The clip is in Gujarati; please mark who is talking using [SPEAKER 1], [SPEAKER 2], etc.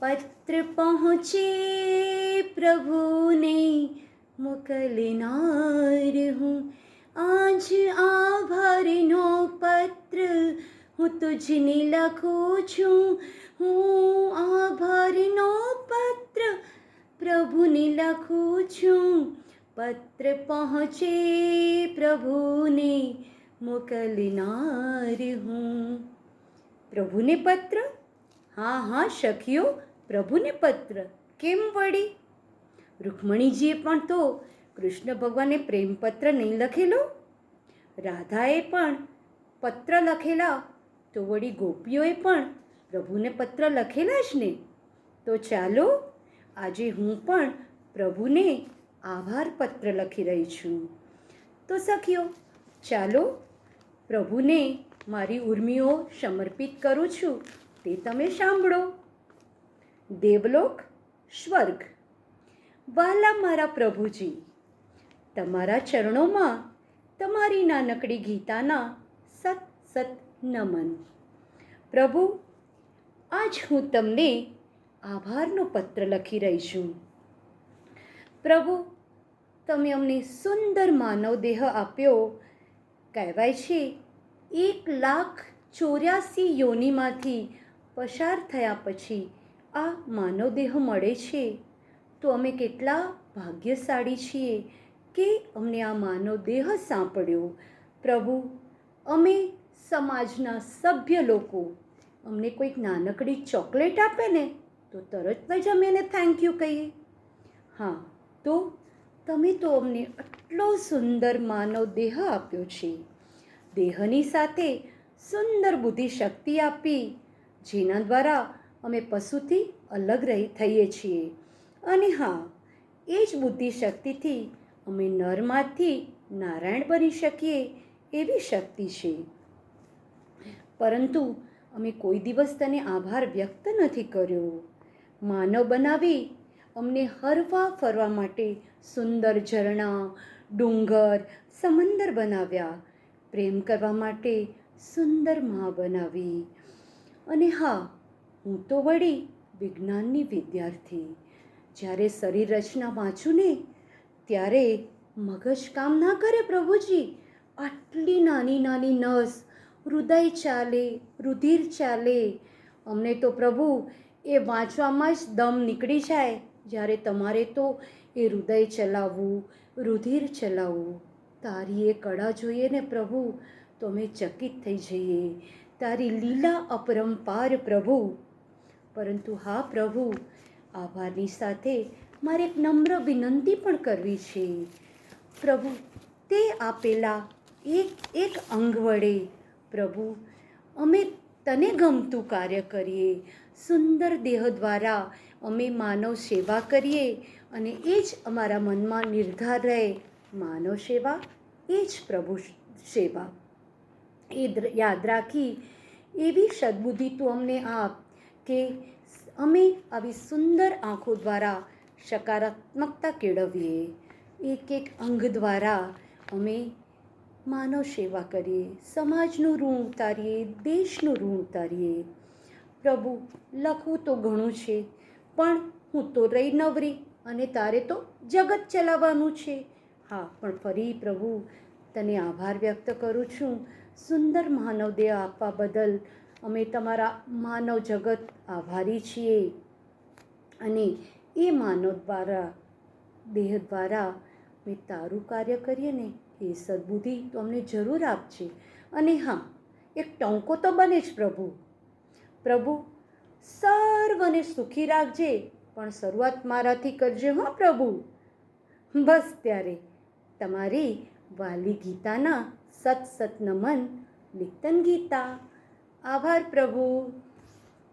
[SPEAKER 1] પત્ર પહોંચે પ્રભુને મોકલનાર હું. આજ આભારનો પત્ર હું તુજને લખું છું. હું આભારનો પત્ર પ્રભુને લખું છું. પત્ર પહોંચે પ્રભુને મોકલનાર હું. પ્રભુને પત્ર? હા હા, સખીઓ પ્રભુને પત્ર. કેમ વળી? રૂકમણીજીએ પણ તો કૃષ્ણ ભગવાને પ્રેમપત્ર નહીં લખેલો? રાધાએ પણ પત્ર લખેલા? તો વળી ગોપીઓએ પણ પ્રભુને પત્ર લખેલા જ ને? તો ચાલો, આજે હું પણ પ્રભુને આભાર પત્ર લખી રહી છું. તો સખીઓ, ચાલો, પ્રભુને મારી ઉર્મિઓ સમર્પિત કરું છું. તે તમે સાંભળો. દેવલોક, સ્વર્ગ. વહાલા મારા પ્રભુજી, તમારા ચરણોમાં તમારી નાનકડી ગીતાના સત સત નમન. પ્રભુ, આજ હું તમને આભારનો પત્ર લખી રહી છું. પ્રભુ, તમે અમને સુંદર માનવ દેહ આપ્યો. કહેવાય છે, એક લાખ ચોર્યાસી યોનિમાંથી પસાર થયા પછી આ માનવ દેહ મળે છે. તો અમે કેટલા ભાગ્યશાળી છીએ કે અમને આ માનવ દેહ સાંપડ્યો. પ્રભુ, અમે સમાજના સભ્ય લોકો. અમને કોઈક નાનકડી ચોકલેટ આપે ને, તો તરત જ અમે એને થેન્ક યુ કહીએ. હા, તો તમે તો અમને આટલો સુંદર માનવ દેહ આપ્યો છે. દેહની સાથે સુંદર બુદ્ધિ શક્તિ આપી, જેના દ્વારા અમે પશુથી અલગ રહી થઈએ છીએ. અને હા, એ જ બુદ્ધિ શક્તિથી અમે નરમાંથી નારાયણ બની શકીએ એવી શક્તિ છે. પરંતુ અમે કોઈ દિવસ તને આભાર વ્યક્ત નથી કર્યો. માનવ બનાવી અમને હરવા ફરવા માટે સુંદર ઝરણા, ડુંગર, સમંદર બનાવ્યા. પ્રેમ કરવા માટે સુંદરમાં બનાવી. અને હા હું તો વળી વિજ્ઞાનની વિદ્યાર્થી. જ્યારે શરીર રચના વાંચું ને, ત્યારે મગજ કામ ના કરે પ્રભુજી. આટલી નાની નાની નસ, હૃદય ચાલે, રુધિર ચાલે. અમને તો પ્રભુ, એ વાંચવામાં જ દમ નીકળી જાય. જ્યારે તમારે તો એ હૃદય ચલાવવું, રુધિર ચલાવવું. તારી એ કળા જોઈએ ને પ્રભુ, તો અમે ચકિત થઈ જઈએ. તારી લીલા અપરંપાર પ્રભુ. પરંતુ હા, પ્રભુ, આભારની સાથે મારે એક નમ્ર વિનંતી પણ કરવી છે. પ્રભુ, તે આપેલા એક એક અંગ વડે, પ્રભુ, અમે તને ગમતું કાર્ય કરીએ. સુંદર દેહ દ્વારા અમે માનવ સેવા કરીએ અને એ જ અમારા મનમાં નિર્ધાર રહે. માનવ સેવા, એ જ પ્રભુ સેવા. એ યાદ રાખી એવી સદબુદ્ધિ તું અમને આપ. કે અમે આવી સુંદર આંખો દ્વારા સકારાત્મકતા કેળવીએ. એક એક અંગ દ્વારા અમે માનવ સેવા કરીએ. સમાજનું ઋણ ઉતારીએ, દેશનું ઋણ ઉતારીએ. પ્રભુ, લખવું તો ઘણું છે, પણ હું તો રહી નવરી અને તારે તો જગત ચલાવવાનું છે. હા, પણ ફરી પ્રભુ, તને આભાર વ્યક્ત કરું છું. સુંદર માનવ દેહ આપવા બદલ અમે તમારા માનવ જગત આભારી છીએ. અને એ માનવ દ્વારા, દેહ દ્વારા મેં તારું કાર્ય કરીએ ને એ સદબુદ્ધિ તો અમને જરૂર આપજે. અને હા, એક ટોંકો તો બને જ પ્રભુ. પ્રભુ, સર્વને સુખી રાખજે, પણ શરૂઆત મારાથી કરજે હો પ્રભુ. બસ ત્યારે તમારી વાલી ગીતાના સત સત નમન લીતન ગીતા. આભાર પ્રભુ.